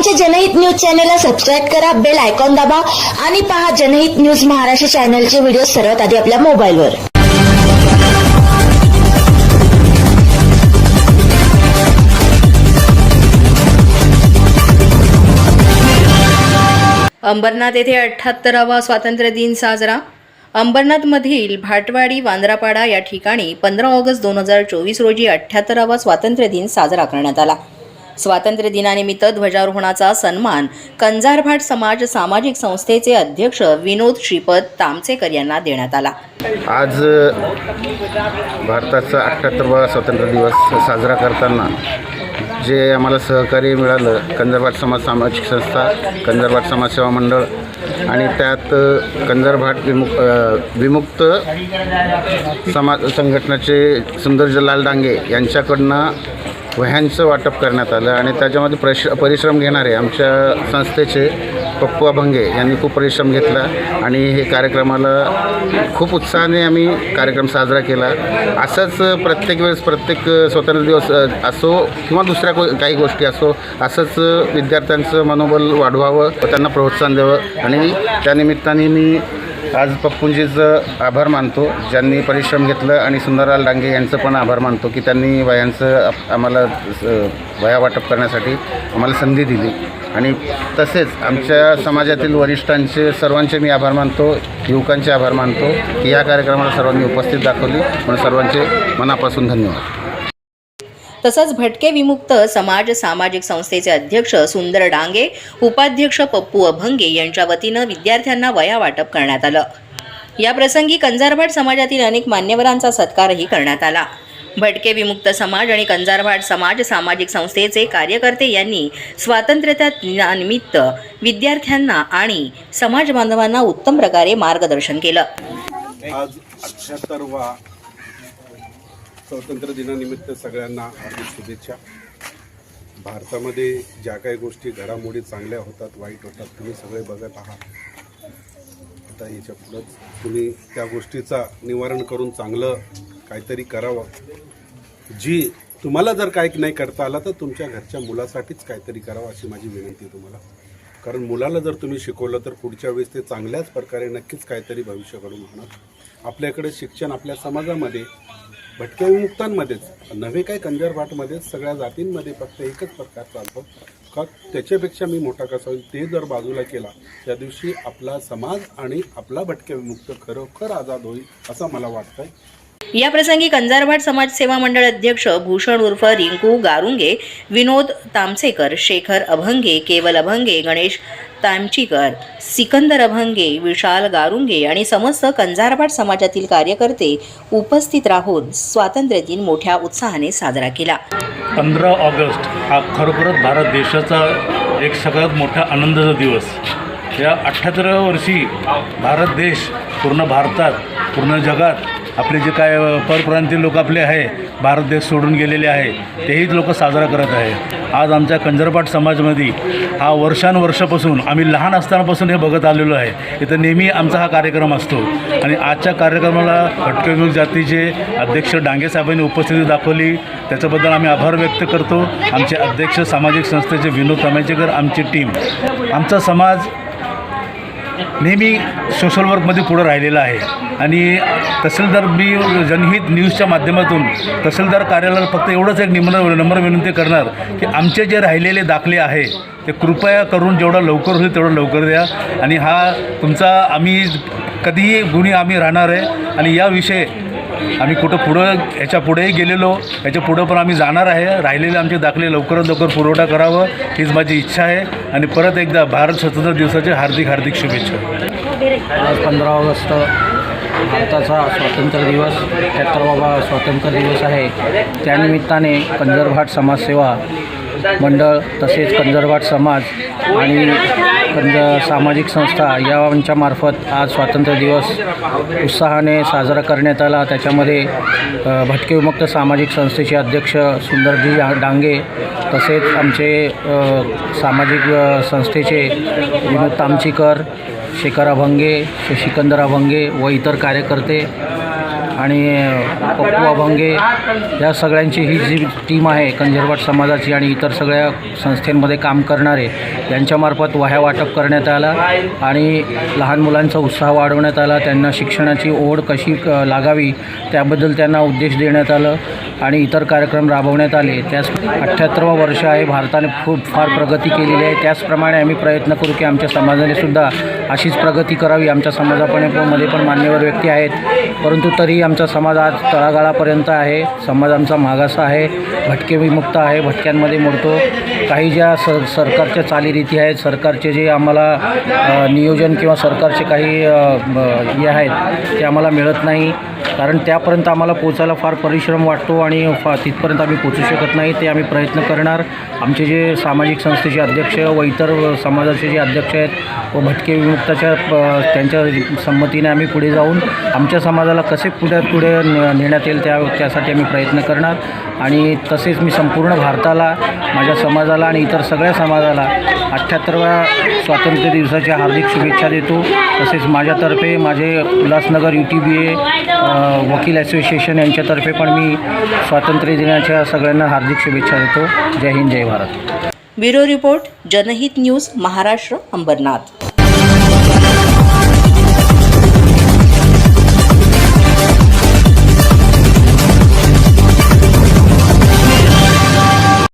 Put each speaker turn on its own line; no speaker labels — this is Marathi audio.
आमचे जनहित न्यूज चॅनलला सबस्क्राईब करा बेल आयकॉन दाबा आणि पहा जनहित न्यूज महाराष्ट्र चॅनलचे व्हिडिओ सर्वात आधी आपल्या मोबाईलवर.
अंबरनाथ येथे अठ्ठ्याहत्तरावा स्वातंत्र्य दिन साजरा. अंबरनाथमधील भाटवाडी वांद्रापाडा या ठिकाणी पंधरा ऑगस्ट दोन हजार चोवीस रोजी अठ्ठ्याहत्तरावा स्वातंत्र्य दिन साजरा करण्यात आला. स्वातंत्र्य दिनानिमित्त ध्वजारोहणाचा सन्मान कंजारभाट समाज सामाजिक संस्थेचे अध्यक्ष विनोद श्रीपद तामचेकर यांना देण्यात आला.
आज भारताचा अठ्ठ्याहत्तरवा स्वातंत्र्य दिवस साजरा करताना जे आम्हाला सहकार्य मिळालं कंजरभाट समाज सामाजिक संस्था कंजरभाट समाजसेवा मंडळ आणि त्यात कंजरभाट विमुक्त विमुक्त समाज संघटनाचे सुंदर जलाल डांगे यांच्याकडनं वह्यांचं वाटप करण्यात आलं आणि त्याच्यामध्ये प्रश परिश्रम घेणारे आमच्या संस्थेचे पप्पू अभंगे यांनी खूप परिश्रम घेतला आणि हे कार्यक्रमाला खूप उत्साहाने आम्ही कार्यक्रम साजरा केला. असंच प्रत्येक वेळेस प्रत्येक स्वतंत्र दिवस असो किंवा दुसऱ्या को काही गोष्टी असो असंच विद्यार्थ्यांचं मनोबल वाढवावं व त्यांना प्रोत्साहन द्यावं आणि त्यानिमित्ताने मी आज पप्पूंजीचं आभार मानतो. ज्यांनी परिश्रम घेतलं आणि सुंदरलाल डांगे यांचं पण आभार मानतो की त्यांनी वयांचं आप- आम्हाला स- वया वाटप करण्यासाठी आम्हाला संधी दिली. आणि तसेच आमच्या समाजातील वरिष्ठांचे सर्वांचे मी आभार मानतो युवकांचे आभार मानतो की या कार्यक्रमाला सर्वांनी उपस्थित दाखवली. म्हणून सर्वांचे मनापासून धन्यवाद.
तसंच भटके विमुक्त समाज सामाजिक संस्थेचे अध्यक्ष सुंदर डांगे उपाध्यक्ष पप्पू अभंगे यांच्या वतीनं विद्यार्थ्यांना वया वाटप करण्यात आलं. या प्रसंगी कंजारभाट समाजातील अनेक मान्यवरांचा सत्कारही करण्यात आला. भटके विमुक्त समाज आणि कंजारभाट समाज सामाजिक संस्थेचे कार्यकर्ते यांनी स्वातंत्र्यता दिनानिमित्त विद्यार्थ्यांना आणि समाज बांधवांना उत्तम प्रकारे मार्गदर्शन केलं.
आज स्वातंत्र्य दिनानिमित्त सगळ्यांना हार्दिक शुभेच्छा. भारतामध्ये ज्या काही गोष्टी घडामोडी चांगल्या होतात वाईट होतात तुम्ही सगळे बघत आहात. आता याच्या पुढंच तुम्ही त्या गोष्टीचा निवारण करून चांगलं काहीतरी करावं. जी तुम्हाला जर काही नाही करता आला तर तुमच्या घरच्या मुलासाठीच काहीतरी करावं अशी माझी विनंती आहे तुम्हाला. कारण मुलाला जर तुम्ही शिकवलं तर पुढच्या वेळेस ते चांगल्याच प्रकारे नक्कीच काहीतरी भविष्य घडून होणार आपल्याकडे शिक्षण आपल्या समाजामध्ये भटक्या विमुक्तांमध्येच नव्हे काय कंजरभाटमध्येच सगळ्या जातींमध्ये फक्त एकच प्रकार चालतो. का त्याच्यापेक्षा मी मोठा कसा होईल? ते जर बाजूला केला त्या दिवशी आपला समाज आणि आपला भटक्या विमुक्त खरोखर आझाद होईल असं मला वाटतंय.
या प्रसंगी कंजारभाट समाज सेवा मंडळ अध्यक्ष भूषण उर्फ रिंकू गारुंगे विनोद तामसेकर शेखर अभंगे केवल अभंगे गणेश तामचीकर सिकंदर अभंगे विशाल गारुंगे आणि समस्त कंजारभाट समाजातील कार्यकर्ते उपस्थित राहून स्वातंत्र्य दिन मोठ्या उत्साहाने साजरा केला.
पंधरा ऑगस्ट हा खरोखरच भारत देशाचा एक सगळ्यात मोठा आनंदाचा दिवस. या अठ्ठ्याहत्तराव्या वर्षी भारत देश पूर्ण भारतात पूर्ण जगात आपले जे काय परप्रांतीय लोक आपले आहे भारत देश सोडून गेलेले आहे तेही लोक साजरा करत आहे. आज आमच्या कंजरपाट समाजमध्ये हा वर्षानुवर्षापासून आम्ही लहान असतानापासून हे बघत आलेलो आहे. इथं नेहमी आमचा हा कार्यक्रम असतो. आणि आजच्या कार्यक्रमाला भटके जातीचे अध्यक्ष डांगे साहेबांनी उपस्थिती दाखवली. त्याच्याबद्दल आम्ही आभार व्यक्त करतो. आमचे अध्यक्ष सामाजिक संस्थेचे विनोद तामेचेकर आमची टीम. आमचा समाज नेहमी सोशल वर्कमध्ये पुढं राहिलेला आहे. आणि तहसीलदार मी जनहित न्यूजच्या माध्यमातून तहसीलदार कार्यालयाला फक्त एवढंच एक निम्र नम्र विनंती करणार की आमचे जे राहिलेले दाखले आहे ते कृपया करून जेवढा लवकर होईल तेवढं लवकर द्या. आणि हा तुमचा आम्ही कधीही गुन्हे आम्ही राहणार आहे. आणि याविषयी आम्ही कुठं पुढं ह्याच्या पुढेही गेलेलो. याच्या पुढं पण आम्ही जाणार आहे. राहिलेले आमचे दाखले लवकरात लवकर पुरवठा करावं हीच माझी इच्छा आहे. आणि परत एकदा भारत स्वतंत्र दिवसाचे हार्दिक हार्दिक शुभेच्छा.
आज पंधरा ऑगस्ट भारताचा स्वातंत्र्य दिवस. अठ्ठ्याहत्तरावा स्वातंत्र्य दिवस आहे. त्यानिमित्ताने कंजरभाट समाजसेवा मंडळ तसेच कंजरवाट समाज आणि कंज सामाजिक संस्था यांच्या मार्फत आज स्वातंत्र्य दिवस उत्साहाने साजरा करण्यात आला. त्याच्यामध्ये भटके विमुक्त सामाजिक संस्थेचे अध्यक्ष सुंदरजी डांगे तसेच आमचे सामाजिक संस्थेचे विनोद तामचीकर शेखर अभंगे सिकंदर अभंगे व इतर कार्यकर्ते आणि पप्पू अभंगे या सगळ्यांची ही जी टीम आहे कंजरवाट समाजाची आणि इतर सगळ्या संस्थेमध्ये काम करणारे यांच्यामार्फत वह्या वाटप करण्यात आला आणि लहान मुलांचा उत्साह वाढवण्यात आला त्यांना शिक्षणाची ओढ कशी क- लागावी त्याबद्दल त्यांना उद्देश देण्यात आलं आणि इतर कार्यक्रम राबवण्यात आले. त्याच अठ्ठ्याहत्तरवा वर्ष आहे भारताने खूप फार प्रगती केलेली आहे. त्याचप्रमाणे आम्ही प्रयत्न करू की आमच्या समाजाने सुद्धा अशीच प्रगती करावी. आमच्या समाजापणे मध्ये पण मान्यवर व्यक्ती आहेत. परंतु तरी आमचा समाज आज तळागाळापर्यंत आहे. समाज आमचा मागासा आहे. भटके विमुक्त आहे. भटक्यांमध्ये मोडतो. काही ज्या स सरकारच्या चालीरीती आहेत सरकारचे जे आम्हाला नियोजन किंवा सरकारचे काही हे आहेत ते आम्हाला मिळत नाही. कारण त्यापर्यंत आम्हाला पोचायला फार परिश्रम वाटतो आणि फा तिथपर्यंत आम्ही पोचू शकत नाही. ते आम्ही प्रयत्न करणार. आमचे जे सामाजिक संस्थेचे अध्यक्ष व इतर समाजाचे जे अध्यक्ष आहेत व भटके विमुक्ताच्या प- त्यांच्या संमतीने आम्ही पुढे जाऊन आमच्या समाजाला कसे पुढे पुढे न- नेण्यात येईल त्या त्यासाठी आम्ही प्रयत्न करणार. आणि तसेच मी संपूर्ण भारताला माझ्या समाजाला आणि इतर सगळ्या समाजाला अठ्ठ्याहत्तरव्या स्वातंत्र्य दिवसाच्या हार्दिक शुभेच्छा देतो. तसेच माझ्यातर्फे माझे Ulhasnagar U T B A वकील असोसिएशन यांच्यातर्फे पण मी स्वातंत्र्य दिनाच्या सगळ्यांना हार्दिक शुभेच्छा देतो. जय हिंद जय Bharat.
Bureau report Janhit news Maharashtra Ambernath.